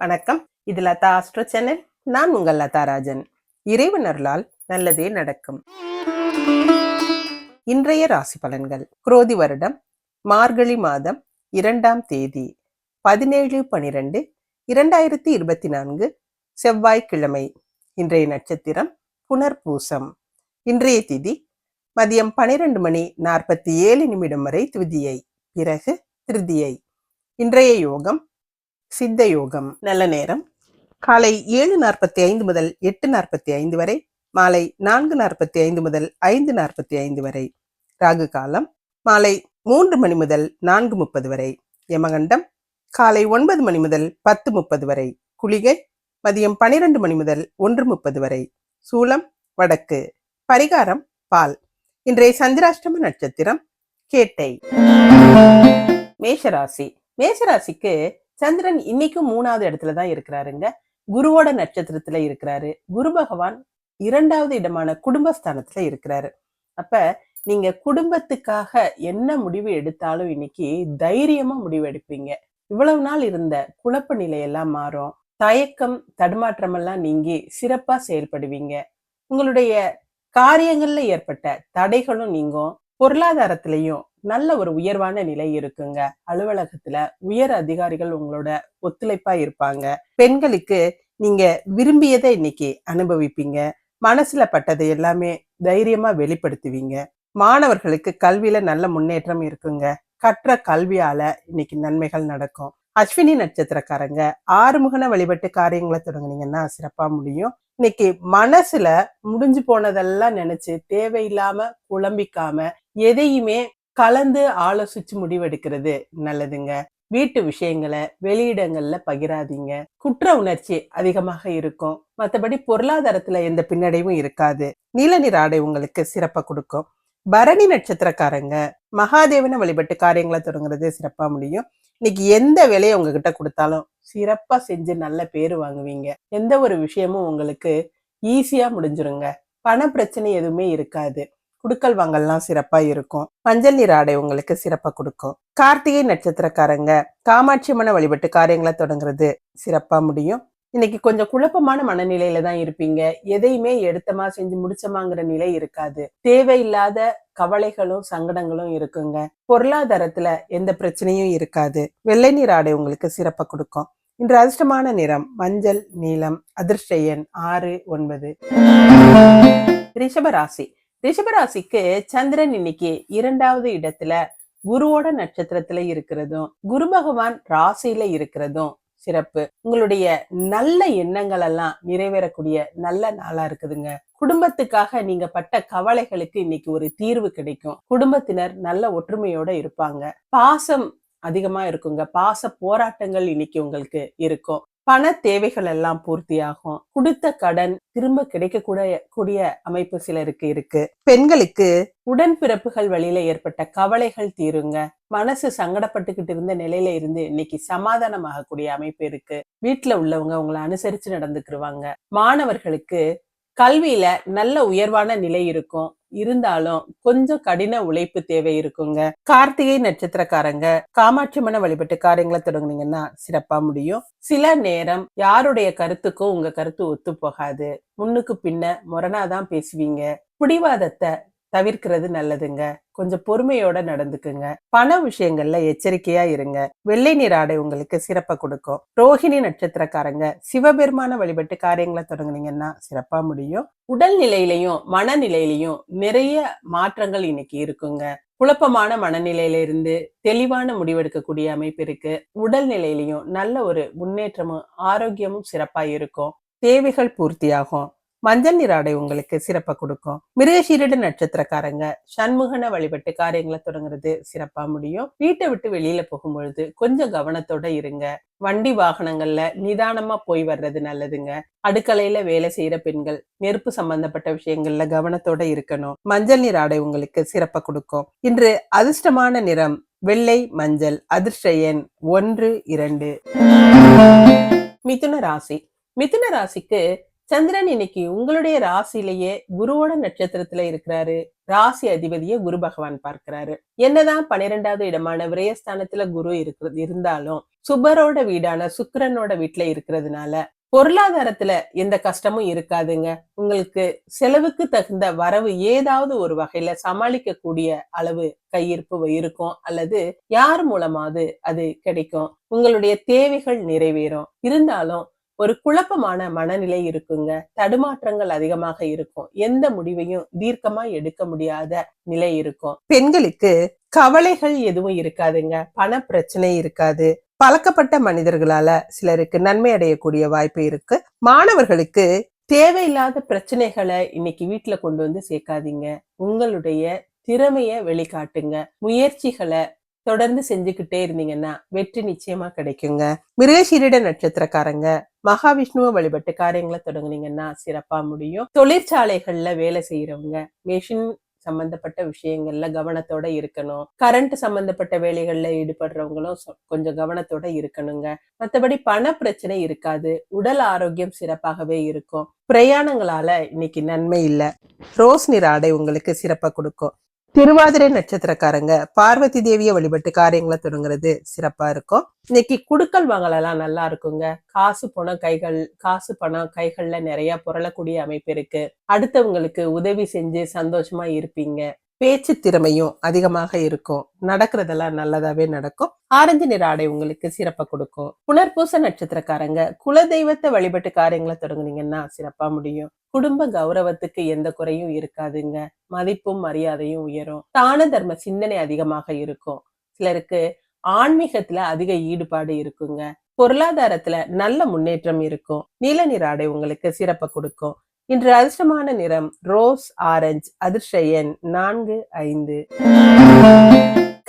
வணக்கம். இது Latha astro channel நான் உங்கள் லதா ராஜன். இறைவன் நல்லதே நடக்கும். இன்றைய ராசி பலன்கள். குரோதி வருடம் மார்கழி மாதம் இரண்டாம் தேதி பதினேழு பனிரெண்டு இரண்டாயிரத்தி இருபத்தி நான்கு செவ்வாய்க்கிழமை. இன்றைய நட்சத்திரம் புனர்பூசம். இன்றைய திதி மதியம் பனிரெண்டு மணி நாற்பத்தி ஏழு நிமிடம் வரை துதியை பிறகு திருதியை. இன்றைய யோகம் சித்த யோகம் நல்ல நேரம். காலை ஏழு நாற்பத்தி ஐந்து முதல் எட்டு நாற்பத்தி ஐந்து வரை மாலை நான்கு நாற்பத்தி ஐந்து முதல் ஐந்து நாற்பத்தி ஐந்து வரை. ராகு காலம் மாலை மூன்று மணி முதல் நான்கு முப்பது வரை. யமகண்டம் காலை ஒன்பது மணி முதல் பத்து முப்பது வரை. குளிகை மதியம் பனிரெண்டு மணி முதல் ஒன்று முப்பது வரை. சூலம் வடக்கு. பரிகாரம் பால். இன்றைய சந்திராஷ்டம நட்சத்திரம் கேட்டை. மேஷராசி. மேஷராசிக்கு சந்திரன் இன்னைக்கும் மூணாவது இடத்துல தான் இருக்கிறாருங்க. குருவோட நட்சத்திரத்துல இருக்கிறாரு. குரு பகவான் இரண்டாவது இடமான குடும்பஸ்தானத்துல இருக்கிறாரு. அப்ப நீங்க குடும்பத்துக்காக என்ன முடிவு எடுத்தாலும் இன்னைக்கு தைரியமா முடிவு எடுப்பீங்க. இவ்வளவு நாள் இருந்த குழப்ப நிலையெல்லாம் மாறும். தயக்கம் தடுமாற்றம் எல்லாம் நீங்கி சிறப்பா செயல்படுவீங்க. உங்களுடைய காரியங்கள்ல ஏற்பட்ட தடைகளும் நீங்கும். பொருளாதாரத்திலையும் நல்ல ஒரு உயர்வான நிலை இருக்குங்க. அலுவலகத்துல உயர் அதிகாரிகள் உங்களோட ஒத்துழைப்பா இருப்பாங்க. பெண்களுக்கு நீங்க விரும்பியதை இன்னைக்கு அனுபவிப்பீங்க. மனசுல பட்டதை எல்லாமே தைரியமா வெளிப்படுத்துவீங்க. மாணவர்களுக்கு கல்வியில நல்ல முன்னேற்றம் இருக்குங்க. கற்ற கல்வியால இன்னைக்கு நன்மைகள் நடக்கும். அஸ்வினி நட்சத்திரக்காரங்க ஆறுமுகன வழிபட்டு காரியங்களை தொடங்குனீங்கன்னா சிறப்பா முடியும். இன்னைக்கு மனசுல முடிஞ்சு போனதெல்லாம் நினைச்சு தேவையில்லாம குழம்பிக்காம எதையுமே கலந்து ஆலோசிச்சு முடிவெடுக்கிறது நல்லதுங்க. வீட்டு விஷயங்களை வெளியிடங்கள்ல பகிராதீங்க. குற்ற உணர்ச்சி அதிகமாக இருக்கும். மற்றபடி பொருளாதாரத்துல எந்த பின்னடைவும் இருக்காது. நீல நிற ஆடை உங்களுக்கு சிறப்பா கொடுக்கும். பரணி நட்சத்திரக்காரங்க மகாதேவனை வழிபட்டு காரியங்களை தொடங்குறது சிறப்பா முடியும். இன்னைக்கு எந்த வேலையை உங்ககிட்ட கொடுத்தாலும் சிறப்பா செஞ்சு நல்ல பேர் வாங்குவீங்க. எந்த ஒரு விஷயமும் உங்களுக்கு ஈஸியா முடிஞ்சிருங்க. பண பிரச்சனை எதுவுமே இருக்காது. குடுக்கல் வாங்கல்லாம் சிறப்பா இருக்கும். மஞ்சள் நீர் ஆடை உங்களுக்கு சிறப்பா கொடுக்கும். கார்த்திகை நட்சத்திரக்காரங்க காமாட்சி மன வழிபட்டு காரியங்களை தொடங்குறது சிறப்பா முடியும். இன்னைக்கு கொஞ்சம் குழப்பமான மனநிலையில தான் இருப்பீங்க. எதையுமே எடுத்தமா செஞ்சு முடிச்சமாங்கிற நிலை இருக்காது. தேவையில்லாத கவலைகளும் சங்கடங்களும் இருக்குங்க. பொருளாதாரத்துல எந்த பிரச்சனையும் இருக்காது. வெள்ளை நீர் ஆடை உங்களுக்கு சிறப்பா கொடுக்கும். இன்று அதிர்ஷ்டமான நிறம் மஞ்சள் நீலம் அதிர்ஷ்ட எண் ஆறு ஒன்பது. ரிஷபராசி ரிஷபராசிக்கு சந்திரன் இன்னைக்கு இரண்டாவது இடத்துல குருவோட நட்சத்திரத்துல இருக்கிறதும் குரு பகவான் ராசியில இருக்கிறதும் சிறப்பு. உங்களுடைய நல்ல எண்ணங்கள் எல்லாம் நிறைவேறக்கூடிய நல்ல நாளா இருக்குதுங்க. குடும்பத்துக்காக நீங்க பட்ட கவலைகளுக்கு இன்னைக்கு ஒரு தீர்வு கிடைக்கும். குடும்பத்தினர் நல்ல ஒற்றுமையோட இருப்பாங்க. பாசம் அதிகமா இருக்குங்க. பாச போராட்டங்கள் இன்னைக்கு உங்களுக்கு இருக்கும். பண தேவைகள் எல்லாம் பூர்த்தியாகும். கொடுத்த கடன் திரும்ப கிடைக்கக்கூடிய கூடிய அமைப்பு சிலருக்கு இருக்கு. பெண்களுக்கு உடன்பிறப்புகள் வழியில ஏற்பட்ட கவலைகள் தீருங்க. மனசு சங்கடப்பட்டுக்கிட்டு இருந்த நிலையில இருந்து இன்னைக்கு சமாதானமாகக்கூடிய அமைப்பு இருக்கு. வீட்டுல உள்ளவங்க உங்களை அனுசரிச்சு நடந்துக்கிருவாங்க. மாணவர்களுக்கு கல்வியில நல்ல உயர்வான நிலை இருக்கும். இருந்தாலும் கொஞ்சம் கடின உழைப்பு தேவை இருக்குங்க. கார்த்திகை நட்சத்திரக்காரங்க காமாட்சி மன வழிபட்டு காரியங்களை தொடங்குனீங்கன்னா சிறப்பா முடியும். சில நேரம் யாருடைய கருத்துக்கும் உங்க கருத்து ஒத்து போகாது. முன்னுக்கு பின்ன முரணாதான் பேசுவீங்க. பிடிவாதத்தை தவிர்க்கிறது நல்லதுங்க. கொஞ்சம் பொறுமையோட நடந்துக்குங்க. பண விஷயங்கள்ல எச்சரிக்கையா இருங்க. வெள்ளை நீர் ஆடை உங்களுக்கு சிறப்பா கொடுக்கும். ரோஹிணி நட்சத்திரக்காரங்க சிவபெருமான வழிபட்டு காரியங்களை தொடங்குனீங்கன்னா சிறப்பா முடியும். உடல் நிலையிலையும் மனநிலையிலையும் நிறைய மாற்றங்கள் இன்னைக்கு இருக்குங்க. குழப்பமான மனநிலையில இருந்து தெளிவான முடிவெடுக்கக்கூடிய அமைப்பு இருக்கு. உடல் நிலையிலையும் நல்ல ஒரு முன்னேற்றமும் ஆரோக்கியமும் சிறப்பா இருக்கும். தேவைகள் பூர்த்தியாகும். மஞ்சள் நீராடை உங்களுக்கு சிறப்பா கொடுக்கும். மிருகசீரடு நட்சத்திரக்காரங்க சண்முகனை வழிபட்டு காரியங்களை தொடங்குறது சிறப்பா முடியும். வீட்டை விட்டு வெளியில போகும்பொழுது கொஞ்சம் கவனத்தோட இருங்க. வண்டி வாகனங்கள்ல நிதானமா போய் வர்றது நல்லதுங்க. அடுக்கலையில வேலை செய்யற பெண்கள் நெருப்பு சம்பந்தப்பட்ட விஷயங்கள்ல கவனத்தோட இருக்கணும். மஞ்சள் நீர் ஆடை உங்களுக்கு சிறப்பா கொடுக்கும். இன்று அதிர்ஷ்டமான நிறம் வெள்ளை மஞ்சள் அதிர்ஷ்ட எண் ஒன்று இரண்டு. மிதுன ராசி. மிதுன ராசிக்கு சந்திரன் இன்னைக்கு உங்களுடைய ராசியிலேயே குருவோட நட்சத்திரத்துல இருக்கிறாரு. ராசி அதிபதியை குரு பகவான் பார்க்கிறாரு. என்னதான் பன்னிரெண்டாவது இடமான விரயஸ்தானத்துல குரு இருக்கிறது இருந்தாலும் சுபரோட வீடான சுக்கரனோட வீட்டுல இருக்கிறதுனால பொருளாதாரத்துல எந்த கஷ்டமும் இருக்காதுங்க. உங்களுக்கு செலவுக்கு தகுந்த வரவு ஏதாவது ஒரு வகையில சமாளிக்க கூடிய அளவு கையிருப்பு இருக்கும் அல்லது யார் மூலமாவது அது கிடைக்கும். உங்களுடைய தேவைகள் நிறைவேறும். இருந்தாலும் ஒரு குழப்பமான மனநிலை இருக்குங்க. தடுமாற்றங்கள் அதிகமாக இருக்கும். எந்த முடிவையும் தீர்க்கமா எடுக்க முடியாத நிலை இருக்கும். பெண்களுக்கு கவலைகள் எதுவும் இருக்காதுங்க. பண பிரச்சனை இருக்காது. பழக்கப்பட்ட மனிதர்களால சிலருக்கு நன்மை அடையக்கூடிய வாய்ப்பு இருக்கு. மாணவர்களுக்கு தேவையில்லாத பிரச்சனைகளை இன்னைக்கு வீட்டுல கொண்டு வந்து சேர்க்காதீங்க. உங்களுடைய திறமைய வெளிக்காட்டுங்க. முயற்சிகளை தொடர்ந்து செஞ்சுக்கிட்டே இருந்தீங்கன்னா வெற்றி நிச்சயமா கிடைக்குங்க. மிருகசீரிட நட்சத்திரக்காரங்க மகாவிஷ்ணுவை வழிபட்டு காரியங்களை தொடங்குனீங்கன்னா சிறப்பா முடியும். தொழிற்சாலைகள்ல வேலை செய்யறவங்க மெஷின் சம்பந்தப்பட்ட விஷயங்கள்ல கவனத்தோட இருக்கணும். கரண்ட் சம்பந்தப்பட்ட வேலைகள்ல ஈடுபடுறவங்களும் சொ- கொஞ்சம் கவனத்தோட இருக்கணுங்க. மற்றபடி பண பிரச்சனை இருக்காது. உடல் ஆரோக்கியம் சிறப்பாகவே இருக்கும். பிரயாணங்களால இன்னைக்கு நன்மை இல்லை. ரோஸ் நிற ஆடை உங்களுக்கு சிறப்பா கொடுக்கும். திருவாதிரை நட்சத்திரக்காரங்க பார்வதி தேவியை வழிபட்டு காரியங்களை தொடங்குறது சிறப்பா இருக்கும். இன்னைக்கு குடுக்கல் வாங்கலாம் நல்லா இருக்குங்க. காசு பணம் கைகள் காசு பணம் கைகள்ல நிறைய புரளக்கூடிய அமைப்பு இருக்கு. அடுத்தவங்களுக்கு உதவி செஞ்சு சந்தோஷமா இருப்பீங்க. பேச்சு திறமையும் அதிகமாக இருக்கும். நடக்கிறதெல்லாம் நல்லதாவே நடக்கும். ஆரஞ்சு நிற ஆடை உங்களுக்கு சிறப்பை கொடுக்கும். புனர்பூச நட்சத்திரக்காரங்க குலதெய்வத்தை வழிபட்டு காரியங்களை தொடங்குனீங்கன்னா சிறப்பா முடியும். குடும்ப கௌரவத்துக்கு எந்த குறையும் இருக்காதுங்க. மதிப்பும் மரியாதையும் உயரும். தான தர்ம சிந்தனை அதிகமாக இருக்கும். சிலருக்கு ஆன்மீகத்துல அதிக ஈடுபாடு இருக்குங்க. பொருளாதாரத்துல நல்ல முன்னேற்றம் இருக்கும். நீல நிற ஆடை உங்களுக்கு சிறப்பை கொடுக்கும். இன்று அதிர்ஷ்டமான நிறம் ரோஸ் ஆரஞ்சு அதிர்ஷயன் நான்கு ஐந்து.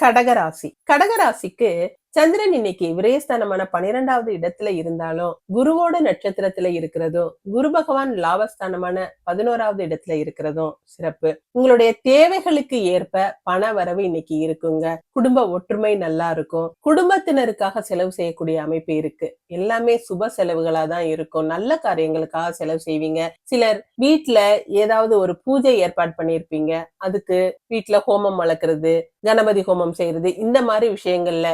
கடகராசி. கடகராசிக்கு சந்திரன் இன்னைக்கு விரயஸ்தானமான பனிரெண்டாவது இடத்துல இருந்தாலும் குருவோட நட்சத்திரத்துல இருக்கிறதும் குரு பகவான் லாபஸ்தானமான பதினோராவது இடத்துல இருக்கிறதும் சிறப்பு. உங்களுடைய தேவைகளுக்கு ஏற்ப பண வரவு இன்னைக்கு இருக்குங்க. குடும்ப ஒற்றுமை நல்லா இருக்கும். குடும்பத்தினருக்காக செலவு செய்யக்கூடிய அமைப்பு இருக்கு. எல்லாமே சுப செலவுகளா தான் இருக்கும். நல்ல காரியங்களுக்காக செலவு செய்வீங்க. சிலர் வீட்ல ஏதாவது ஒரு பூஜை ஏற்பாடு பண்ணியிருப்பீங்க. அதுக்கு வீட்டுல ஹோமம் வளர்க்கறது கணபதி ஹோமம் செய்யறது இந்த மாதிரி விஷயங்கள்ல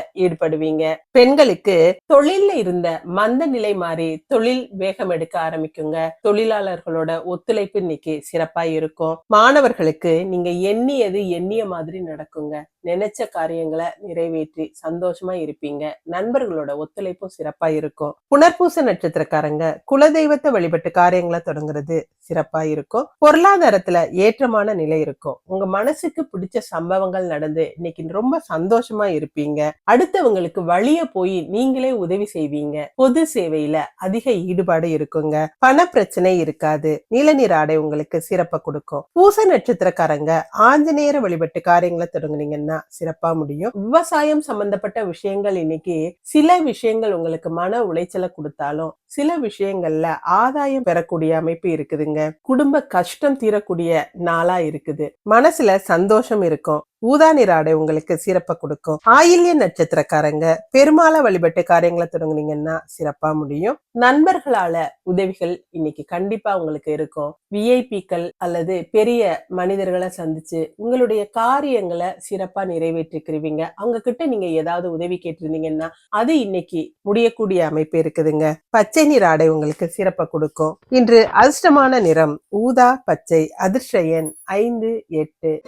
ஈடுபடுவீங்க பெண்களுக்கு தொழில்ல இருந்த மந்த நிலை மாறி தொழில் வேகம் எடுக்க ஆரம்பிக்குங்க. தொழிலாளர்களோட ஒத்துழைப்பு இன்னைக்கு சிறப்பா இருக்கும். மாணவர்களுக்கு நீங்க எண்ணியது எண்ணிய மாதிரி நடக்குங்க. நினைச்ச காரியங்களை நிறைவேற்றி சந்தோஷமா இருப்பீங்க. நண்பர்களோட ஒத்துழைப்பும் சிறப்பா இருக்கும். புனர்பூச நட்சத்திரக்காரங்க குலதெய்வத்தை வழிபட்டு காரியங்களை தொடங்குறது சிறப்பா இருக்கும். பொருளாதாரத்துல ஏற்றமான நிலை இருக்கும். உங்க மனசுக்கு பிடிச்ச சம்பவங்கள் நடந்து இன்னைக்கு ரொம்ப சந்தோஷமா இருப்பீங்க. அடுத்தவங்க குடும்பங்களுக்கு வழிய போய் நீங்களே உதவி செய்வீங்க. பொது சேவையில அதிக ஈடுபாடு இருக்குங்க. பண பிரச்சனை இருக்காது. நிலநீர் ஆடை உங்களுக்கு சிறப்பை கொடுக்கும். பூச நட்சத்திரக்காரங்க ஆஞ்சநேயர் வழிபட்டு காரியங்களை தொடங்குனீங்கன்னா சிறப்பா முடியும். விவசாயம் சம்பந்தப்பட்ட விஷயங்கள் இன்னைக்கு சில விஷயங்கள் உங்களுக்கு மன உளைச்சலை கொடுத்தாலும் சில விஷயங்கள்ல ஆதாயம் பெறக்கூடிய அமைப்பு இருக்குதுங்க. குடும்ப கஷ்டம் தீரக்கூடிய நாளா இருக்குது. மனசுல சந்தோஷம் இருக்கும். ஊதா நிற ஆடை உங்களுக்கு சிறப்பை கொடுக்கும். ஆயில்ய நட்சத்திரக்காரங்க பெருமாளை வழிபட்டு காரியங்களை தொடங்குனீங்கன்னா சிறப்பா முடியும். நண்பர்களால உதவிகள் இன்னைக்கு கண்டிப்பா உங்களுக்கு இருக்கும். விஐபிக்கள் அல்லது பெரிய மனிதர்களை சந்திச்சு உங்களுடைய காரியங்களை சிறப்பா நிறைவேற்றிக்கிறீங்க அவங்க கிட்ட நீங்க ஏதாவது உதவி கேட்டிருந்தீங்கன்னா அது இன்னைக்கு முடியக்கூடிய அமைப்பு இருக்குதுங்க. பச்சை நிற ஆடை உங்களுக்கு சிறப்பை கொடுக்கும். இன்று அதிர்ஷ்டமான நிறம் ஊதா பச்சை அதிர்ஷ்ட எண் ஐந்து எட்டு.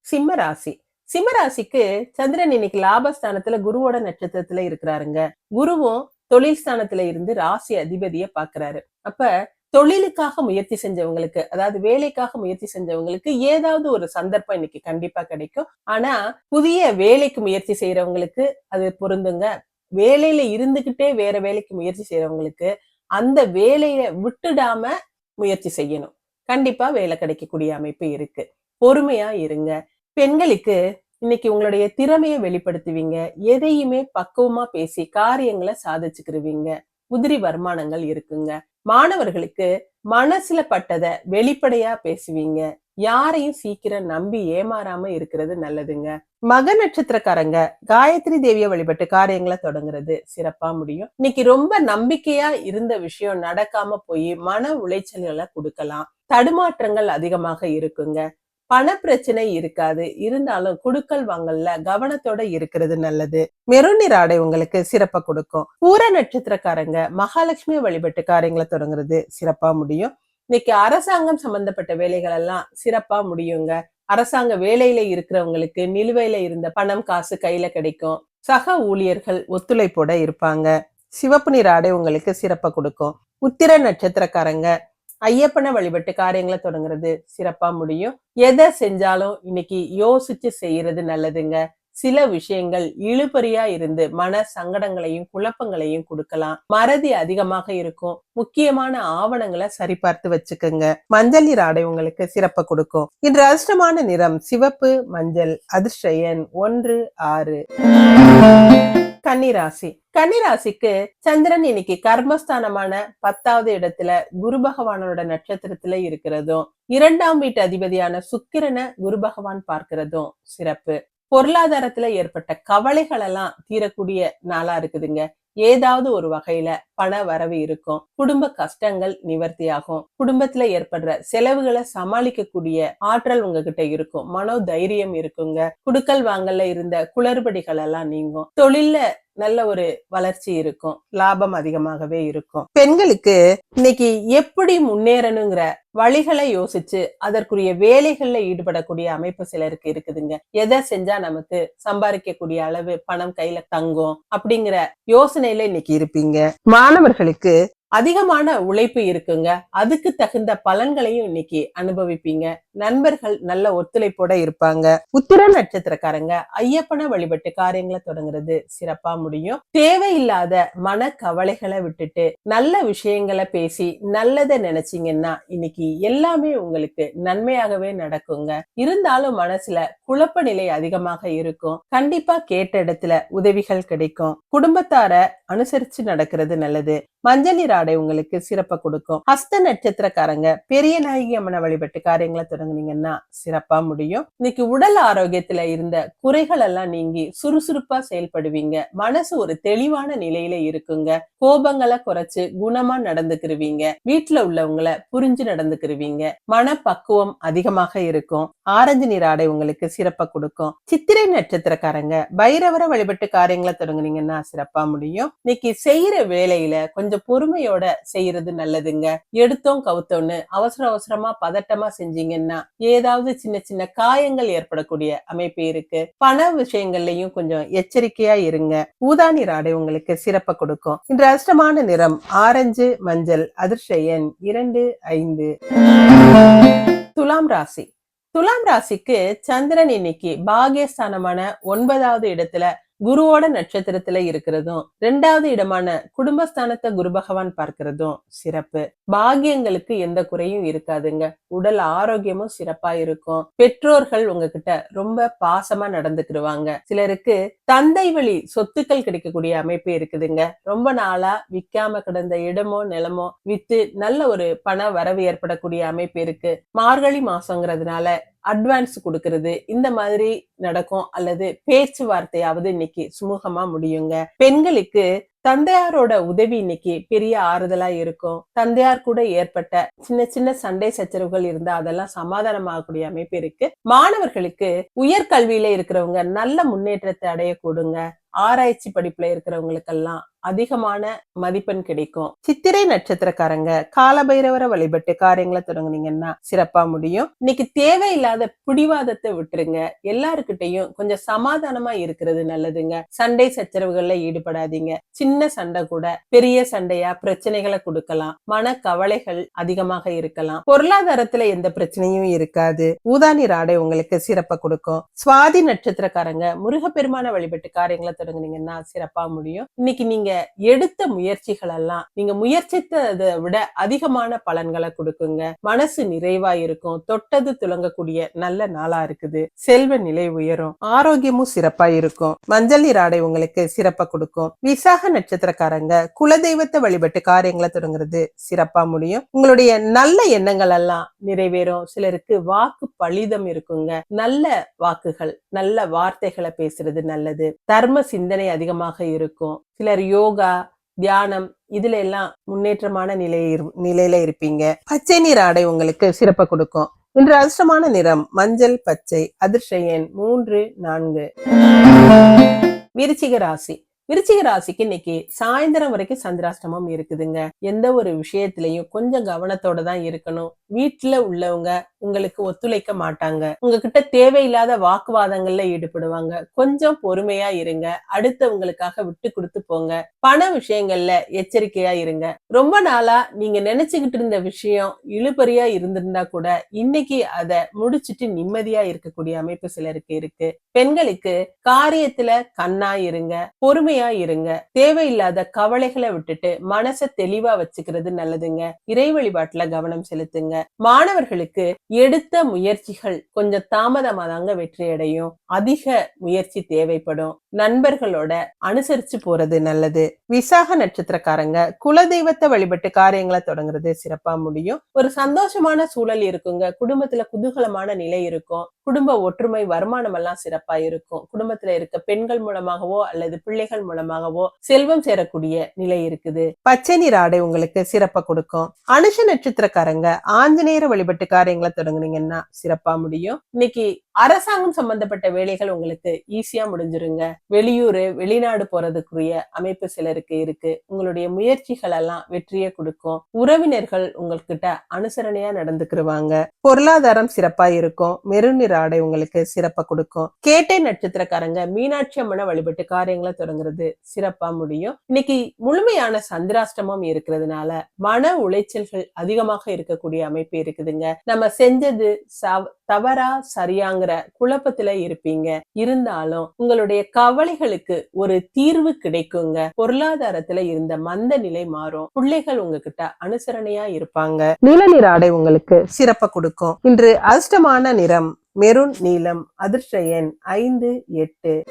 சிம்ம ராசி. சந்திரன் இன்னைக்கு லாபஸ்தானத்துல குருவோட நட்சத்திரத்துல இருக்கிறாருங்க. குருவும் தொழில் ஸ்தானத்துல இருந்து ராசி அதிபதிய பாக்குறாரு அப்ப தொழிலுக்காக முயற்சி செஞ்சவங்களுக்கு அதாவது வேலைக்காக முயற்சி செஞ்சவங்களுக்கு ஏதாவது ஒரு சந்தர்ப்பம் இன்னைக்கு கண்டிப்பா கிடைக்கும். ஆனா புதிய வேலைக்கு முயற்சி செய்யறவங்களுக்கு அது பொருந்துங்க. வேலையில இருந்துகிட்டே வேற வேலைக்கு முயற்சி செய்யறவங்களுக்கு அந்த வேலையை விட்டுடாம முயற்சி செய்யணும். கண்டிப்பா வேலை கிடைக்கக்கூடிய அமைப்பு இருக்கு. பொறுமையா இருங்க. பெண்களுக்கு இன்னைக்கு உங்களுடைய திறமையை வெளிப்படுத்துவீங்க. எதையுமே பக்குவமா பேசி காரியங்களை சாதிச்சுக்கிருவீங்க. உதிரி வருமானங்கள் இருக்குங்க. மாணவர்களுக்கு மனசுல பட்டத வெளிப்படையா பேசுவீங்க. யாரையும் சீக்கிரம் நம்பி ஏமாறாம இருக்கிறது நல்லதுங்க. மக நட்சத்திரக்காரங்க காயத்ரி தேவியை வழிபட்டு காரியங்களை தொடங்குறது சிறப்பா முடியும். இன்னைக்கு ரொம்ப நம்பிக்கையா இருந்த விஷயம் நடக்காம போய் மன உளைச்சல்களை கொடுக்கலாம். தடுமாற்றங்கள் அதிகமாக இருக்குங்க. பண பிரச்சனை இருக்காது. இருந்தாலும் குடுக்கல் வாங்கல்ல கவனத்தோட இருக்கிறது நல்லது. மெருநீர் ஆடை உங்களுக்கு சிறப்பா கொடுக்கும். பூர நட்சத்திரக்காரங்க மகாலட்சுமி வழிபட்டு காரியங்களை தொடங்குறது சிறப்பா முடியும். இன்னைக்கு அரசாங்கம் சம்பந்தப்பட்ட வேலைகள் எல்லாம் சிறப்பா முடியுங்க. அரசாங்க வேலையில இருக்கிறவங்களுக்கு நிலுவையில இருந்த பணம் காசு கையில கிடைக்கும். சக ஊழியர்கள் ஒத்துழைப்போட இருப்பாங்க. சிவப்பு நிற ஆடை உங்களுக்கு சிறப்பா கொடுக்கும். உத்திர நட்சத்திரக்காரங்க ஐயப்பனை வழிபட்டு காரியங்களை தொடங்குறது சிறப்பா முடியும். எதை செஞ்சாலும் இன்னைக்கு யோசிச்சு செய்யறது நல்லதுங்க. சில விஷயங்கள் இழுபறியா இருந்து மன சங்கடங்களையும் குழப்பங்களையும் கொடுக்கலாம். மறதி அதிகமாக இருக்கும். முக்கியமான ஆவணங்களை சரிபார்த்து வச்சுக்கோங்க. மஞ்சள் நீர் ஆடை உங்களுக்கு சிறப்ப கொடுக்கும். இன்று அதிர்ஷ்டமான நிறம் சிவப்பு மஞ்சள் அதிர்ஷ்ட எண் ஒன்று ஆறு. கன்னிராசி. கன்னிராசிக்கு சந்திரன் இன்னைக்கு கர்மஸ்தானமான பத்தாவது இடத்துல குரு பகவானோட நட்சத்திரத்துல இருக்கிறதும் இரண்டாம் வீட்டு அதிபதியான சுக்கிரனை குரு பகவான் பார்க்கிறதும் சிறப்பு. பொருளாதாரத்துல ஏற்பட்ட கவலைகள் எல்லாம் தீரக்கூடிய நாளா இருக்குதுங்க. ஏதாவது ஒரு வகையில பண வரவு இருக்கும். குடும்ப கஷ்டங்கள் நிவர்த்தியாகும். குடும்பத்துல ஏற்படுற செலவுகளை சமாளிக்கக்கூடிய ஆற்றல் உங்ககிட்ட இருக்கும். மனோ தைரியம் இருக்குங்க. குடுக்கல் வாங்கல்ல இருந்த குளறுபடிகள் எல்லாம் நீங்கும். தொழில்ல நல்ல ஒரு வளர்ச்சி இருக்கும். லாபம் அதிகமாகவே இருக்கும். பெண்களுக்கு இன்னைக்கு எப்படி முன்னேறணுங்கிற வழிகளை யோசிச்சு அதற்குரிய வேலைகள்ல ஈடுபடக்கூடிய அமைப்பு சிலருக்கு இருக்குதுங்க. எதை செஞ்சா நமக்கு சம்பாதிக்கக்கூடிய அளவு பணம் கையில தங்கும் அப்படிங்கிற யோசனையில இன்னைக்கு இருப்பீங்க. மாணவர்களுக்கு அதிகமான உழைப்பு இருக்குங்க. அதுக்கு தகுந்த பலன்களையும் இன்னைக்கு அனுபவிப்பீங்க. நண்பர்கள் நல்ல ஒத்துழைப்போட இருப்பாங்க. உத்திர நட்சத்திரக்காரங்க ஐயப்பனை வழிபட்டு காரியங்களை தொடங்குறது சிறப்பா முடியும். தேவையில்லாத மன கவலைகளை விட்டுட்டு நல்ல விஷயங்களை பேசி நல்லதை நினைச்சீங்கன்னா இன்னைக்கு எல்லாமே உங்களுக்கு நன்மையாகவே நடக்குங்க. இருந்தாலும் மனசுல குழப்ப நிலை அதிகமாக இருக்கும். கண்டிப்பா கேட்ட இடத்துல உதவிகள் கிடைக்கும். குடும்பத்தார அனுசரிச்சு நடக்கிறது நல்லது. மஞ்சள் நீர் ஆடை உங்களுக்கு சிறப்பை கொடுக்கும். ஹஸ்த நட்சத்திரக்காரங்க பெரிய நாயகி அம்மனை வழிபட்டு காரியங்களை தொடங்குனீங்கன்னா சிறப்பா முடியும். இன்னைக்கு உடல் ஆரோக்கியத்துல இருந்த குறைகள் எல்லாம் நீங்கி சுறுசுறுப்பா செயல்படுவீங்க. மனசு ஒரு தெளிவான நிலையில இருக்குங்க. கோபங்களை குறைச்சு குணமா நடந்துக்கிருவீங்க. வீட்டுல உள்ளவங்களை புரிஞ்சு நடந்துக்கிருவீங்க. மனப்பக்குவம் அதிகமாக இருக்கும். ஆரஞ்சு நீர் ஆடை உங்களுக்கு சிறப்பை கொடுக்கும். சித்திரை நட்சத்திரக்காரங்க பைரவரை வழிபட்டு காரியங்களை தொடங்குனீங்கன்னா சிறப்பா முடியும். இன்னைக்கு செய்யற வேலையில கொஞ்சம் பொறுமையோட செய்யறது நல்லதுங்க. எடுத்தோம் கவுத்தோன்னு அவசர அவசரமா பதட்டமா செஞ்சீங்கன்னா ஏதாவது சின்ன சின்ன காயங்கள் ஏற்படக்கூடிய அமைப்பு இருக்கு. பண விஷயங்கள்லயும் கொஞ்சம் எச்சரிக்கையா இருங்க. ஊதா ஆடை உங்களுக்கு சிறப்பை கொடுக்கும். இன்று அஷ்டமான நிறம் ஆரஞ்சு மஞ்சள் அதிர்ஷயன் இரண்டு ஐந்து. துலாம் ராசி. துலாம் ராசிக்கு சந்திரன் இன்னைக்கு பாகியஸ்தானமான ஒன்பதாவது இடத்துல குருவோட நட்சத்திரத்துல இருக்கிறதும் ரெண்டாவது இடமான குடும்பஸ்தானத்தை குரு பகவான் பார்க்கிறதும் சிறப்பு. பாகியங்களுக்கு எந்த குறையும் இருக்காதுங்க. உடல் ஆரோக்கியமும் சிறப்பா இருக்கும். பெற்றோர்கள் உங்ககிட்ட ரொம்ப பாசமா நடந்துக்கிடுவாங்க. சிலருக்கு தந்தை வழி சொத்துக்கள் கிடைக்கக்கூடிய அமைப்பு இருக்குதுங்க. ரொம்ப நாளா விற்காம கிடந்த இடமோ நிலமோ வித்து நல்ல ஒரு பண வரவு ஏற்படக்கூடிய அமைப்பு இருக்கு. மார்கழி மாசங்கிறதுனால அட்வான்ஸ் கொடுக்கறது இந்த மாதிரி நடக்கும். அல்லது பேச்சுவார்த்தையாவது இன்னைக்கு சுமூகமா முடியுங்க. பெண்களுக்கு தந்தையாரோட உதவி இன்னைக்கு பெரிய ஆறுதலா இருக்கும். தந்தையார் கூட ஏற்பட்ட சின்ன சின்ன சண்டை சச்சரவுகள் இருந்தா அதெல்லாம் சமாதானமாகக்கூடிய அமைப்பு இருக்கு. மாணவர்களுக்கு உயர்கல்வியில இருக்கிறவங்க நல்ல முன்னேற்றத்தை அடைய கொடுங்க. ஆராய்ச்சி படிப்புல இருக்கிறவங்களுக்கெல்லாம் அதிகமான மதிப்பெண் கிடைக்கும். சித்திரை நட்சத்திரக்காரங்க காலபைரவரை வழிபட்டு காரியங்களை தொடங்குனீங்கன்னா சிறப்பா முடியும். இன்னைக்கு தேவையில்லாத பிடிவாதத்தை விட்டுருங்க. எல்லாருக்கிட்டையும் கொஞ்சம் சமாதானமா இருக்கிறது நல்லதுங்க. சண்டை சச்சரவுகள்ல ஈடுபடாதீங்க. சின்ன சண்டை கூட பெரிய சண்டையா பிரச்சனைகளை கொடுக்கலாம். மன கவலைகள் அதிகமாக இருக்கலாம். பொருளாதாரத்துல எந்த பிரச்சனையும் இருக்காது. ஊதானி ராடை உங்களுக்கு சிறப்பை கொடுக்கும். சுவாதி நட்சத்திரக்காரங்க முருகப்பெருமான வழிபட்டு காரியங்களை தொடங்குனீங்கன்னா சிறப்பா முடியும். இன்னைக்கு நீங்க எடுத்த முயற்சிகள் எல்லாம் நீங்க முயற்சித்ததை விட அதிகமான பலன்களை கொடுக்குங்க. மனசு நிறைவா இருக்கும். தொட்டது துலங்கக்கூடிய நல்ல நாளா இருக்குது. செல்வ நிலை உயரும். ஆரோக்கியமும் சிறப்பா இருக்கும். மஞ்சள் நீர் ஆடை உங்களுக்கு சிறப்பா கொடுக்கும். விசாக நட்சத்திரக்காரங்க குலதெய்வத்தை வழிபட்டு காரியங்களை தொடங்குறது சிறப்பா முடியும். உங்களுடைய நல்ல எண்ணங்கள் எல்லாம் நிறைவேறும். சிலருக்கு வாக்கு பலிதம் இருக்குங்க. நல்ல வாக்குகள் நல்ல வார்த்தைகளை பேசுறது நல்லது. தர்ம சிந்தனை அதிகமாக இருக்கும். சிலர் யோகா தியானம் இதுல எல்லாம் முன்னேற்றமான நிலை நிலையில இருப்பீங்க. பச்சை நீர் ஆடை உங்களுக்கு சிறப்பை கொடுக்கும். இன்று அதிர்ஷ்டமான நிறம் மஞ்சள் பச்சை அதிர்ஷ்ட எண் மூன்று நான்கு. விருச்சிக ராசி. விருச்சிக ராசிக்கு இன்னைக்கு சாயந்தரம் வரைக்கும் சந்திராஷ்டமம் இருக்குதுங்க. எந்த ஒரு விஷயத்திலையும் கொஞ்சம் கவனத்தோட தான் இருக்கணும். வீட்டுல உள்ளவங்க உங்களுக்கு ஒத்துழைக்க மாட்டாங்க. உங்ககிட்ட தேவையில்லாத வாக்குவாதங்கள்ல ஈடுபடுவாங்க. கொஞ்சம் பொறுமையா இருங்க. அடுத்தவங்களுக்காக விட்டு கொடுத்து போங்க. பண விஷயங்கள்ல எச்சரிக்கையா இருங்க. ரொம்ப நாளா நீங்க நினைச்சுக்கிட்டு இருந்த விஷயம் இழுபறியா இருந்திருந்தா கூட இன்னைக்கு அதை முடிச்சிட்டு நிம்மதியா இருக்கக்கூடிய அமைப்பு சிலருக்கு இருக்கு. பெண்களுக்கு காரியத்துல கண்ணா இருங்க. பொறுமையா இருங்க. தேவையில்லாத கவலைகளை விட்டுட்டு மனசை தெளிவா வச்சுக்கிறது நல்லதுங்க. இறை வழிபாட்டுல கவனம் செலுத்துங்க. மாணவர்களுக்கு எடுத்த முயற்சிகள் கொஞ்சம் தாமதமா தாங்க வெற்றி அடையும் அதிக முயற்சி தேவைப்படும். நண்பர்களோட அனுசரிச்சு போறது நல்லது. விசாக நட்சத்திரக்காரங்க குலதெய்வத்தை வழிபட்டு காரியங்களை தொடங்குறது சிறப்பா முடியும். ஒரு சந்தோஷமான சூழல் இருக்குங்க. குடும்பத்துல குதூகலமான நிலை இருக்கும். குடும்ப ஒற்றுமை வருமானம் எல்லாம் சிறப்பா இருக்கும். குடும்பத்துல இருக்க பெண்கள் மூலமாகவோ அல்லது பிள்ளைகள் மூலமாகவோ செல்வம் சேரக்கூடிய நிலை இருக்குது. பச்சை நீர் ஆடை உங்களுக்கு சிறப்பா கொடுக்கும். அனுஷ நட்சத்திரக்காரங்க ஆஞ்சநேயரை வழிபட்டு காரியங்களை தொடங்குனீங்கன்னா சிறப்பா முடியும். இன்னைக்கு அரசாங்கம் சம்பந்தப்பட்ட வேலைகள் உங்களுக்கு ஈஸியா முடிஞ்சிருங்க. வெளியூர் வெளிநாடு போறதுக்குரிய அமைப்பு சிலருக்கு இருக்கு. உங்களுடைய முயற்சிகள் எல்லாம் வெற்றியை கொடுக்கும். உறவினர்கள் உங்ககிட்ட அனுசரணையா நடந்துக்கிருவாங்க. பொருளாதாரம் சிறப்பா இருக்கும். மெருநிற ஆடை உங்களுக்கு சிறப்பா கொடுக்கும். கேட்டை நட்சத்திரக்காரங்க மீனாட்சி அம்மனை வழிபட்டு காரியங்களை தொடங்குறது சிறப்பா முடியும். இன்னைக்கு முழுமையான சந்திராஷ்டமம் இருக்கிறதுனால மன உளைச்சல்கள் அதிகமாக இருக்கக்கூடிய அமைப்பு இருக்குதுங்க. நம்ம செஞ்சது சவ- தவறா சரியாங்கிற குழப்பத்துல இருப்பீங்க. இருந்தாலும் உங்களுடைய கவலைகளுக்கு ஒரு தீர்வு கிடைக்குங்க. பொருளாதாரத்துல இருந்த மந்த நிலை மாறும். பிள்ளைகள் உங்ககிட்ட அனுசரணையா இருப்பாங்க. நிலநீர் ஆடை உங்களுக்கு சிறப்ப கொடுக்கும். இன்று அதிர்ஷ்டமான நிறம் மெரூன் நீலம் அதிர்ஷ்ட எண் ஐந்து எட்டு.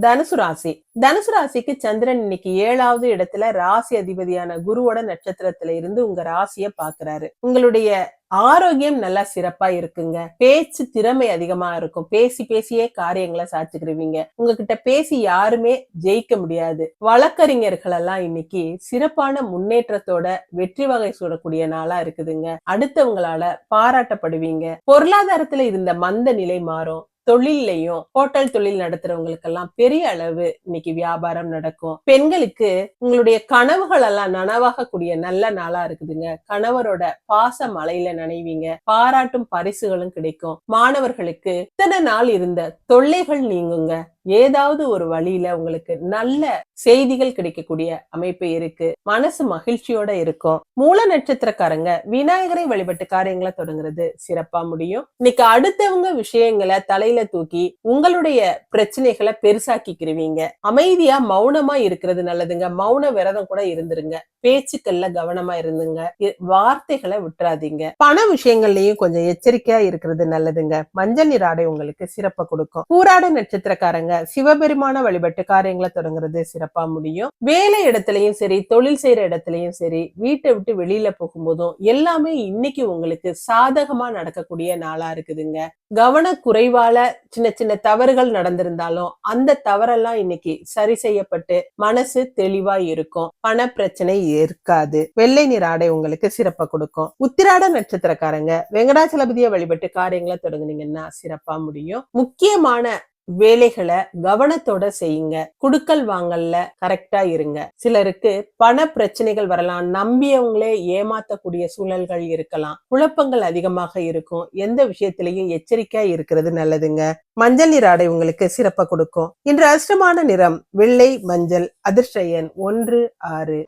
தனுசு ராசி. தனுசு ராசிக்கு சந்திரன் இன்னைக்கு ஏழாவது இடத்துல ராசி அதிபதியான குருவோட நட்சத்திரத்துல இருந்து உங்க ராசிய பாக்குறாரு. உங்களுடைய ஆரோக்கியம் நல்லா சிறப்பா இருக்குங்க. பேச்சு திறமை அதிகமா இருக்கும். பேசி பேசியே காரியங்களை சாதிச்சுக்கிருவீங்க. உங்ககிட்ட பேசி யாருமே ஜெயிக்க முடியாது. வழக்கறிஞர்கள் எல்லாம் இன்னைக்கு சிறப்பான முன்னேற்றத்தோட வெற்றி வகை சூடக்கூடிய நாளா இருக்குதுங்க. அடுத்தவங்களால பாராட்டப்படுவீங்க. பொருளாதாரத்துல இருந்த மந்த நிலை மாறும். தொழிலையும் ஹோட்டல் தொழில் நடத்துறவங்களுக்கெல்லாம் பெரிய அளவு இன்னைக்கு வியாபாரம் நடக்கும். பெண்களுக்கு உங்களுடைய கனவுகள் எல்லாம் நனவாகக்கூடிய நல்ல நாளா இருக்குதுங்க. கணவரோட பாச மலையில நினைவீங்க. பாராட்டும் பரிசுகளும் கிடைக்கும். மாணவர்களுக்கு இத்தனை நாள் இருந்த தொல்லைகள் நீங்குங்க. ஏதாவது ஒரு வழியில உங்களுக்கு நல்ல செய்திகள் கிடைக்கக்கூடிய அமைப்பு இருக்கு. மனசு மகிழ்ச்சியோட இருக்கும். மூல நட்சத்திரக்காரங்க விநாயகரை வழிபட்டு காரியங்களை தொடங்குறது சிறப்பா முடியும். இன்னைக்கு அடுத்தவங்க விஷயங்களை தலையில தூக்கி உங்களுடைய பிரச்சனைகளை பெருசாக்கிக்கிருவீங்க. அமைதியா மௌனமா இருக்கிறது நல்லதுங்க. மௌன விரதம் கூட இருந்துருங்க. பேச்சுக்கள்ல கவனமா இருந்துங்க. வார்த்தைகளை விட்டுறாதீங்க. பண விஷயங்கள்லயும் கொஞ்சம் எச்சரிக்கையா இருக்கிறது நல்லதுங்க. மஞ்சள் நீராடை உங்களுக்கு சிறப்ப கொடுக்கும். பூராட நட்சத்திரக்காரங்க சிவபெருமான வழிபட்டு காரியங்களை தொடங்குறது சிறப்பா முடியும். வேலை இடத்துலயும் சரி தொழில் செய்யற இடத்துலயும் சரி வீட்டை விட்டு வெளியில போகும்போதும் எல்லாமே இன்னைக்கு உங்களுக்கு சாதகமா நடக்கக்கூடிய நாளா இருக்குதுங்க. கவனக்குறைவால சின்ன சின்ன தவறுகள் நடந்திருந்தாலும் அந்த தவறெல்லாம் இன்னைக்கு சரி செய்யப்பட்டு மனசு தெளிவா இருக்கும். பண பிரச்சனை இருக்காது வெள்ளை நிற ஆடை உங்களுக்கு சிறப்பா கொடுக்கும். உத்திராட நட்சத்திரக்காரங்க வெங்கடாச்சலபதியை வழிபட்டு காரியங்களை தொடங்குனீங்கன்னா சிறப்பா முடியும். முக்கியமான வேலைகளை கவனத்தோட செய்யுங்க. குடுக்கல் வாங்கல்ல கரெக்டா இருங்க. சிலருக்கு பண பிரச்சனைகள் வரலாம். நம்பியவங்களே ஏமாத்தக்கூடிய சூழல்கள் இருக்கலாம். குழப்பங்கள் அதிகமாக இருக்கும். எந்த விஷயத்திலையும் எச்சரிக்கையா இருக்கிறது நல்லதுங்க. மஞ்சள் நிற ஆடை உங்களுக்கு சிறப்பா கொடுக்கும். இன்று அதிர்ஷ்டமான நிறம் வெள்ளை மஞ்சள் அதிர்ஷ்ட எண் ஒன்று ஆறு.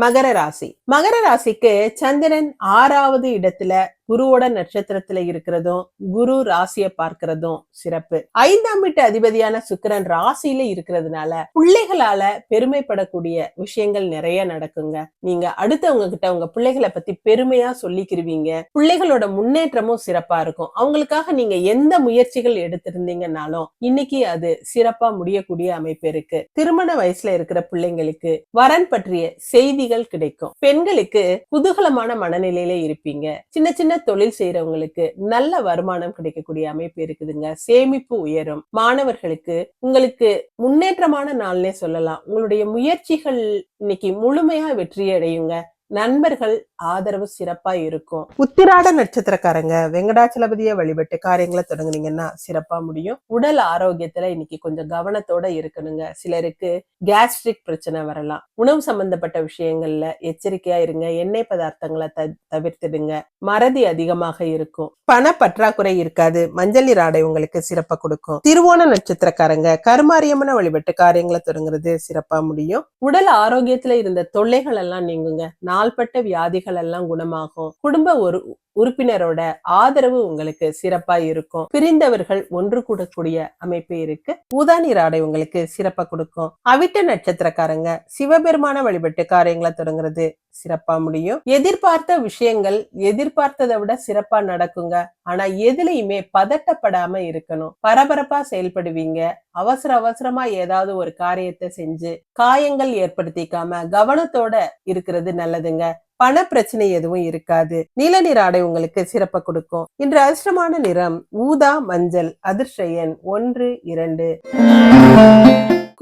மகர ராசி. மகர ராசிக்கு சந்திரன் ஆறாவது இடத்துல குருவோட நட்சத்திரத்துல இருக்கிறதும் குரு ராசிய பார்க்கிறதும் சிறப்பு. ஐந்தாம் வீட்டு அதிபதியான சுக்கிரன் ராசியில இருக்கிறதுனால பிள்ளைகளால பெருமைப்படக்கூடிய விஷயங்கள் நிறைய நடக்குங்க. நீங்க அடுத்தவங்க கிட்ட உங்க பிள்ளைகளை பத்தி பெருமையா சொல்லிக்கிருவீங்க. பிள்ளைகளோட முன்னேற்றமும் சிறப்பா இருக்கும். அவங்களுக்காக நீங்க எந்த முயற்சிகள் எடுத்திருந்தீங்கன்னாலும் இன்னைக்கு அது சிறப்பா முடியக்கூடிய அமைப்பு இருக்கு. திருமண வயசுல இருக்கிற பிள்ளைங்களுக்கு வரன் பற்றிய செய்திகள் கிடைக்கும். பெண்களுக்கு குதூகலமான மனநிலையில இருப்பீங்க. சின்ன சின்ன தொழில் செய்யறவங்களுக்கு நல்ல வருமானம் கிடைக்கக்கூடிய அமைப்பு இருக்குதுங்க. சேமிப்பு உயரும். மாணவர்களுக்கு உங்களுக்கு முன்னேற்றமான நாள்னே சொல்லலாம். உங்களுடைய முயற்சிகள் இன்னைக்கு முழுமையா வெற்றி அடையுங்க நண்பர்கள் ஆதரவு சிறப்பா இருக்கும். உத்திராட நட்சத்திரக்காரங்க வெங்கடாச்சலபதியை வழிபட்டு காரியங்களை தொடங்குனீங்கன்னா சிறப்பா முடியும். உடல் ஆரோக்கியத்துல இன்னைக்கு கொஞ்சம் கவனத்தோட இருக்கணுங்க. சிலருக்கு கேஸ்ட்ரிக் பிரச்சனை வரலாம். உணவு சம்பந்தப்பட்ட விஷயங்கள்ல எச்சரிக்கையா இருங்க. எண்ணெய் பதார்த்தங்களை த- தவிர்த்திடுங்க. மறதி அதிகமாக இருக்கும். பண பற்றாக்குறை இருக்காது. மஞ்சள் நீர் ஆடை உங்களுக்கு சிறப்பா கொடுக்கும். திருவோண நட்சத்திரக்காரங்க கருமாரியம்மனை வழிபட்டு காரியங்களை தொடங்குறது சிறப்பா முடியும். உடல் ஆரோக்கியத்துல இருந்த தொல்லைகள் எல்லாம் நீங்குங்க. நாள்பட்ட வியாதிகள் எல்லாம் குணமாகும். குடும்ப ஒரு உறுப்பினரோட ஆதரவு உங்களுக்கு சிறப்பா இருக்கும். பிரிந்தவர்கள் ஒன்று கூடக்கூடிய அமைப்பு இருக்கு. ஊதா நீர் ஆடை உங்களுக்கு சிறப்பா கொடுக்கும். அவிட்ட நட்சத்திரக்காரங்க சிவபெருமான வழிபட்டு காரியங்களை தொடங்குறது சிறப்பா முடியும். எதிர்பார்த்த விஷயங்கள் எதிர்பார்த்ததை விட சிறப்பா நடக்குங்க. ஆனா எதுலயுமே பதட்டப்படாம இருக்கணும். பரபரப்பா செயல்படுவீங்க. அவசர அவசரமா ஏதாவது ஒரு காரியத்தை செஞ்சு காயங்கள் ஏற்படுத்திக்காம கவனத்தோட இருக்கிறது நல்லதுங்க. பண பிரச்சனை எதுவும் இருக்காது. நீல நிற ஆடை உங்களுக்கு சிறப்பை கொடுக்கும். இன்று அதிர்ஷ்டமான நிறம் ஊதா மஞ்சள் அதிர்ஷயன் ஒன்று இரண்டு.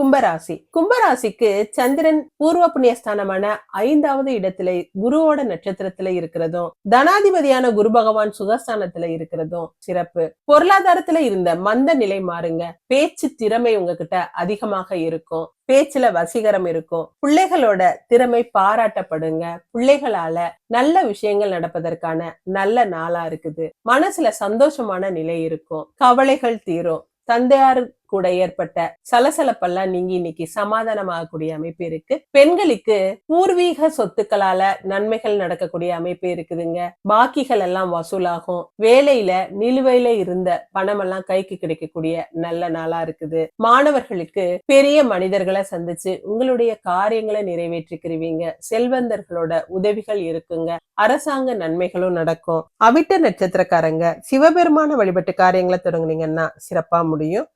கும்பராசி. கும்பராசிக்கு சந்திரன் பூர்வ புண்ணியஸ்தானமான ஐந்தாவது இடத்துல குருவோட நட்சத்திரத்துல இருக்கிறதும் தனாதிபதியான குரு பகவான் சுகஸ்தானத்துல இருக்கிறதும் சிறப்பு. பொருளாதாரத்துல இருந்த மந்த நிலை மாறுங்க. பேச்சு திறமை உங்ககிட்ட அதிகமாக இருக்கும். பேச்சுல வசீகரம் இருக்கும். பிள்ளைகளோட திறமை பாராட்டப்படுங்க. பிள்ளைகளால நல்ல விஷயங்கள் நடப்பதற்கான நல்ல நாளா இருக்குது. மனசுல சந்தோஷமான நிலை இருக்கும். கவலைகள் தீரும். தந்தையார் கூட ஏற்பட்ட சலசலப்பெல்லாம் நீங்கி இன்னைக்கு சமாதானமாகக்கூடிய அமைப்பு இருக்கு. பெண்களுக்கு பூர்வீக சொத்துக்களால நன்மைகள் நடக்கக்கூடிய அமைப்பு இருக்குதுங்க. பாக்கிகள் எல்லாம் வசூலாகும். வேலையில நிலுவையில இருந்த பணம் எல்லாம் கைக்கு கிடைக்கக்கூடிய நல்ல நாளா இருக்குது. மாணவர்களுக்கு பெரிய மனிதர்களை சந்திச்சு உங்களுடைய காரியங்களை நிறைவேற்றிக்கிறீங்க செல்வந்தர்களோட உதவிகள் இருக்குங்க. அரசாங்க நன்மைகளும் நடக்கும். அவிட்ட நட்சத்திரக்காரங்க சிவபெருமான வழிபட்டு காரியங்களை தொடங்குனீங்கன்னா சிறப்பா முடியும்.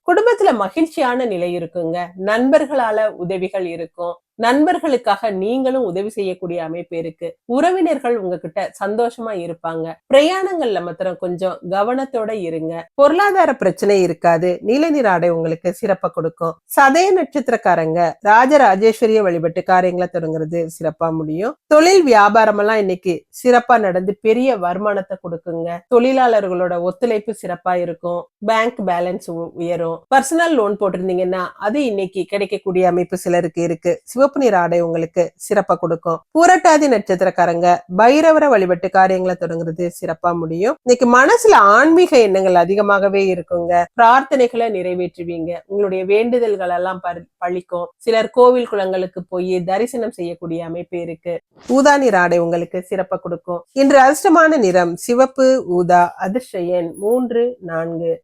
மனசுல மகிழ்ச்சியான நிலை இருக்குங்க. நண்பர்களால உதவிகள் இருக்கும். நண்பர்களுக்காக நீங்களும் உதவி செய்யக்கூடிய அமைப்பு இருக்கு. உறவினர்கள் உங்ககிட்ட சந்தோஷமா இருப்பாங்க. பிரயாணங்கள்ல மாத்திரம் கொஞ்சம் கவனத்தோட இருங்க. பொருளாதார பிரச்சனை இருக்காது. நீலநீர் ஆடை உங்களுக்கு சிறப்பா கொடுக்கும். சதய நட்சத்திரக்காரங்க ராஜராஜேஸ்வரிய வழிபட்டு காரியங்களை தொடங்குறது சிறப்பா முடியும். தொழில் வியாபாரம் எல்லாம் இன்னைக்கு சிறப்பா நடந்து பெரிய வருமானத்தை கொடுக்குங்க. தொழிலாளர்களோட ஒத்துழைப்பு சிறப்பா இருக்கும். பேங்க் பேலன்ஸ் உயரும். பர்சனல் லோன் போட்டிருந்தீங்கன்னா அது இன்னைக்கு கிடைக்கக்கூடிய அமைப்பு சிலருக்கு இருக்கு. சிவப்பு நிற ஆடை உங்களுக்கு சிறப்பா கொடுக்கும். புரட்டாதி நட்சத்திரக்காரங்க பைரவர வழிபட்டு காரியங்களை தொடங்குறது சிறப்பா முடியும். இன்னைக்கு மனசுல ஆன்மீக எண்ணங்கள் அதிகமாகவே இருக்குங்க. பிரார்த்தனைகளை நிறைவேற்றுவீங்க. உங்களுடைய வேண்டுதல்கள் எல்லாம் பழிக்கும். சிலர் கோவில் குளங்களுக்கு போய் தரிசனம் செய்யக்கூடிய அமைப்பு இருக்கு. ஊதா நிற ஆடை உங்களுக்கு சிறப்பா கொடுக்கும். இன்று அதிர்ஷ்டமான நிறம் சிவப்பு ஊதா அதிர்ஷ்ட எண் மூன்று நான்கு.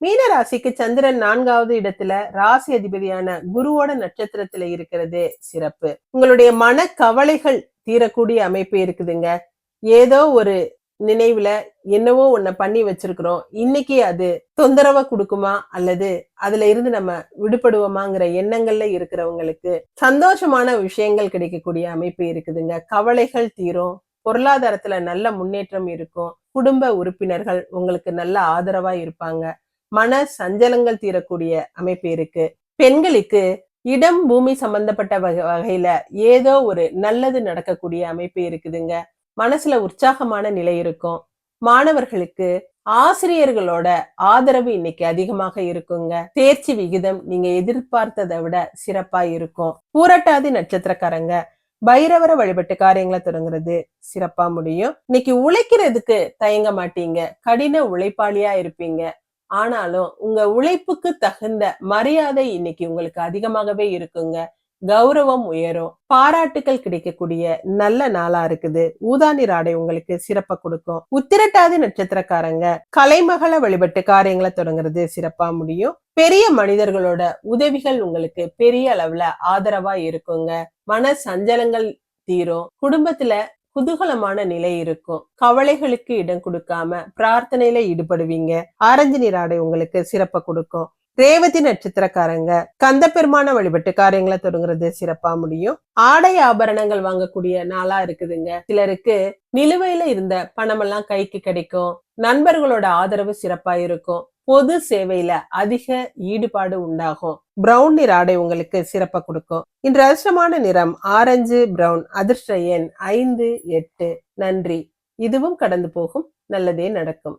மீன மீனராசிக்கு சந்திரன் நான்காவது இடத்துல ராசி அதிபதியான குருவோட நட்சத்திரத்துல இருக்கிறது சிறப்பு. உங்களுடைய மன கவலைகள் தீரக்கூடிய அமைப்பு இருக்குதுங்க. ஏதோ ஒரு நினைவுல என்னவோ ஒன்ன பண்ணி வச்சிருக்கிறோம். இன்னைக்கு அது தொந்தரவை கொடுக்குமா? அல்லது அதுல இருந்து நம்ம விடுபடுவோமாங்கிற எண்ணங்கள்ல இருக்கிறவங்களுக்கு சந்தோஷமான விஷயங்கள் கிடைக்கக்கூடிய அமைப்பு இருக்குதுங்க. கவலைகள் தீரும். பொருளாதாரத்துல நல்ல முன்னேற்றம் இருக்கும். குடும்ப உறுப்பினர்கள் உங்களுக்கு நல்ல ஆதரவா இருப்பாங்க. மன சஞ்சலங்கள் தீரக்கூடிய அமைப்பு இருக்கு. பெண்களுக்கு இடம் பூமி சம்பந்தப்பட்ட வகை வகையில ஏதோ ஒரு நல்லது நடக்கக்கூடிய அமைப்பு இருக்குதுங்க. மனசுல உற்சாகமான நிலை இருக்கும். மாணவர்களுக்கு ஆசிரியர்களோட ஆதரவு இன்னைக்கு அதிகமாக இருக்குங்க. தேர்ச்சி விகிதம் நீங்க எதிர்பார்த்ததை விட சிறப்பா இருக்கும். பூரட்டாதி நட்சத்திரக்காரங்க பைரவர வழிபட்டு காரியங்களை தொடங்குறது சிறப்பா முடியும். இன்னைக்கு உழைக்கிறதுக்கு தயங்க மாட்டீங்க. கடின உழைப்பாளியா இருப்பீங்க. ஆனாலும் உங்க உழைப்புக்கு தகுந்த மரியாதை இன்னைக்கு உங்களுக்கு அதிகமாகவே இருக்குங்க. கௌரவம் உயரும். பாராட்டுக்கள் கிடைக்கக்கூடிய நல்ல நாளா இருக்குது. ஊதாணி ஆடை உங்களுக்கு சிறப்பா கொடுக்கும். உத்திரட்டாதி நட்சத்திரக்காரங்க கலைமகளை வழிபட்டு காரியங்களை தொடங்குறது சிறப்பா முடியும். பெரிய மனிதர்களோட உதவிகள் உங்களுக்கு பெரிய அளவுல ஆதரவா இருக்குங்க. மன சஞ்சலங்கள் தீரும். குடும்பத்துல குதூகலமான நிலை இருக்கும். கவலைகளுக்கு இடம் கொடுக்காம பிரார்த்தனையில ஈடுபடுவீங்க. ஆரஞ்சு நீர் ஆடை உங்களுக்கு சிறப்பை கொடுக்கும். ரேவதி நட்சத்திரக்காரங்க கந்த பெருமான வழிபட்டு காரியங்களை தொடங்குறது சிறப்பா முடியும். ஆடை ஆபரணங்கள் வாங்கக்கூடிய நாளா இருக்குதுங்க. சிலருக்கு நிலுவையில இருந்த பணமெல்லாம் கைக்கு கிடைக்கும். நண்பர்களோட ஆதரவு சிறப்பா இருக்கும். பொது சேவையில அதிக ஈடுபாடு உண்டாகும். பிரவுன் நிற ஆடை உங்களுக்கு சிறப்பா கொடுக்கும். இன்று அதிர்ஷ்டமான நிறம் ஆரஞ்சு பிரவுன் அதிர்ஷ்ட எண் ஐந்து எட்டு. நன்றி. இதுவும் கடந்து போகும். நல்லதே நடக்கும்.